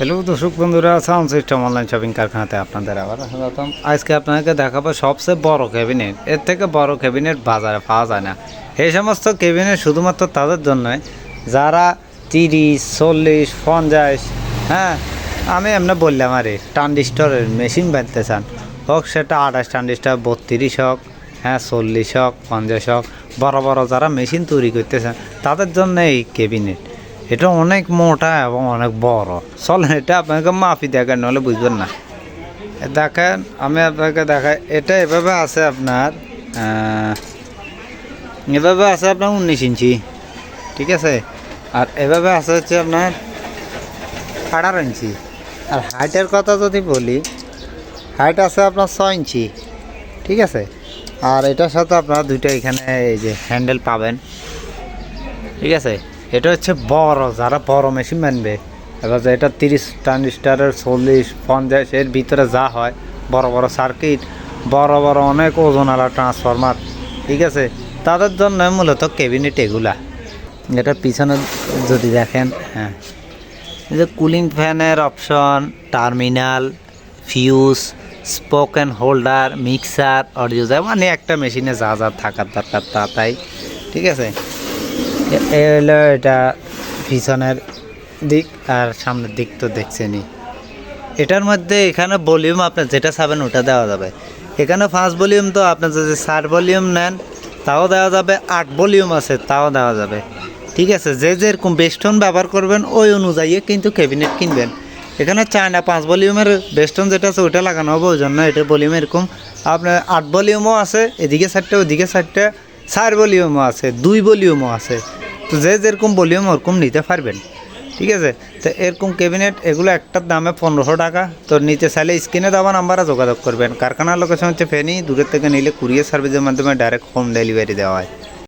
Hello দর্শক বন্ধুরা sound system online shopping কারখানাতে আপনাদের আবার স্বাগতম। আজকে আপনাকে দেখাবো সবচেয়ে বড় ক্যাবিনেট এর থেকে বড় ক্যাবিনেট বাজারে পাওয়া যায় না। এই সমস্ত ক্যাবিনেট শুধুমাত্র তাদের জন্য যারা তিরিশ, চল্লিশ, পঞ্চাশ হ্যাঁ আমি এমনি বললাম, আরে ট্রানজিস্টরের মেশিন বানতে চান। হোক, সেটা আঠাশ ট্রানজিস্টার বত্রিশ হোক হ্যাঁ চল্লিশ হোক, পঞ্চাশ হোক, বড় বড় যারা মেশিন তৈরি করতেছেন তাদের জন্য এই ক্যাবিনেট এটা অনেক মোটা এবং অনেক বড়। চলেন, এটা আপনাকে মাফি দেখেন, নাহলে বুঝবেন না। দেখেন, আমি আপনাকে দেখাই, এটা এভাবে আছে আপনার এভাবে আছে আপনার উনিশ ইঞ্চি, ঠিক আছে? আর এভাবে আছে হচ্ছে আপনার আঠারো ইঞ্চি। আর হাইটের কথা যদি বলি, হাইট আছে আপনার ছয় ইঞ্চি, ঠিক আছে? আর এটার সাথে আপনারা দুইটা এখানে এই যে হ্যান্ডেল পাবেন, ঠিক আছে? এটা হচ্ছে বড়, যারা বড় মেশিন মানবে এবার এটা তিরিশ ট্রানজিস্টারের চল্লিশ, পঞ্চাশ, এর ভিতরে যা হয়, বড় বড় সার্কিট বড় বড় অনেক ওজনওয়ালা ট্রান্সফরমার ঠিক আছে? তাদের জন্য মূলত ক্যাবিনেট এগুলা। এটা পিছনে যদি দেখেন হ্যাঁ। যে কুলিং ফ্যানের option terminal fuse spoken holder mixer অডিওজার মানে একটা মেশিনে যা যা থাকার দরকার তা তাই, ঠিক আছে? হলো এটা পিছনের দিক আর সামনের দিক তো দেখছেনই। এটার মধ্যে এখানে ভলিউম আপনার যেটা চাবেন ওটা দেওয়া যাবে। এখানে পাঁচ ভলিউম তো আপনার যদি চার ভলিউম নেন, তাও দেওয়া যাবে, আট ভলিউম আছে, তাও দেওয়া যাবে। ঠিক আছে, যে যেরকম বেস্টন ব্যবহার করবেন, ওই অনুযায়ী কিন্তু ক্যাবিনেট কিনবেন। এখানে চায়না পাঁচ ভলিউমের বেস্টন যেটা আছে ওটা লাগানো হবে, ওই জন্য এটা ভলিউম এরকম। আপনার আট ভলিউমও আছে, এদিকে সাইডটা ওদিকে সাইডটা চার ভলিউমও আছে, দুই ভলিউমও আছে। তো যে যেরকম ভলিউম, ওরকম নিতে পারবেন। ঠিক আছে? তো এরকম ক্যাবিনেট এগুলো একটার দামে পনেরোশো টাকা। তো নিতে চাইলে স্ক্রিনে দেওয়া নাম্বারে যোগাযোগ করবেন। কারখানার লোকেশন হচ্ছে ফেনি। দূরের থেকে নিলে কুরিয়ার সার্ভিসের মাধ্যমে ডাইরেক্ট হোম ডেলিভারি দেওয়া হয়।